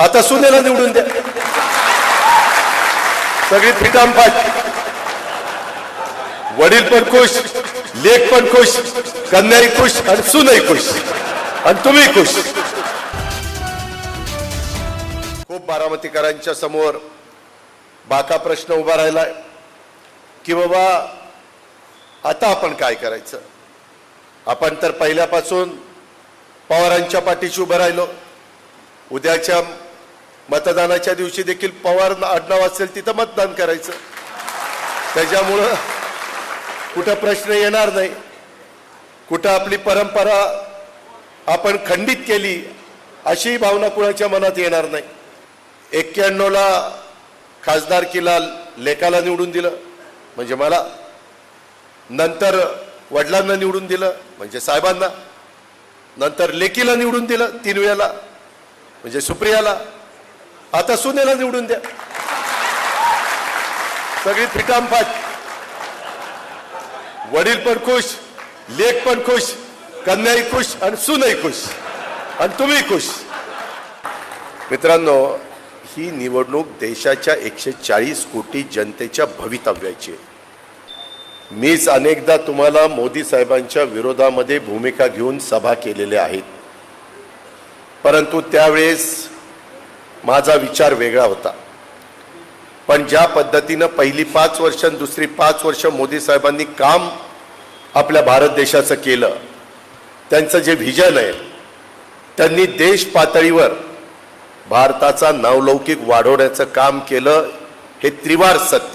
आता सुनेला निवडून द्या. सगळी फिटामफाट वडील पण खुश लेख पण खुश कन्याही खुश आणि सुनही खुश. आणि तुम्ही खुश. खूप बारामतीकरांच्या समोर बाका प्रश्न उभा राहिलाय की बाबा आता आपण काय करायचं? आपण तर पहिल्यापासून पवारांच्या पाठीशी उभं राहिलो. उद्याच्या मतदानाच्या दिवशी देखील पवार आडनाव असेल तिथं मतदान करायचं. त्याच्यामुळं कुठं प्रश्न येणार नाही. कुठं आपली परंपरा आपण खंडित केली अशी भावना कुणाच्या मनात येणार नाही. एक्क्याण्णवला खासदारकीला लेखाला निवडून दिलं म्हणजे मला. नंतर वडिलांना निवडून दिलं म्हणजे साहेबांना. नंतर लेकीला निवडून दिलं तीन वेळेला. म्हणजे सुप्रियाला आता सुनेला निवडून द्या. सगळी फिटामफाट वडील पण खुश लेख पण खुश कन्याही खुश आणि सुनही खुश. आणि तुम्ही खुश. मित्रांनो ही निवडणूक देशाच्या एकशे चाळीस कोटी जनतेच्या भवितव्याची मीच अनेकदा तुम्हाला मोदी साहेबांच्या विरोधामध्ये भूमिका घेऊन सभा केलेल्या आहेत. परंतु त्यावेळेस माझा विचार वेगळा होता पण ज्या पद्धतीनं पहिली पाच वर्ष आणि दुसरी पाच वर्ष मोदी साहेबांनी काम आपल्या भारत देशाचं केलं त्यांचं जे व्हिजन आहे त्यांनी देश पातळीवर भारताचा नावलौकिक वाढवण्याचं काम केलं हे त्रिवार सत्य आहे.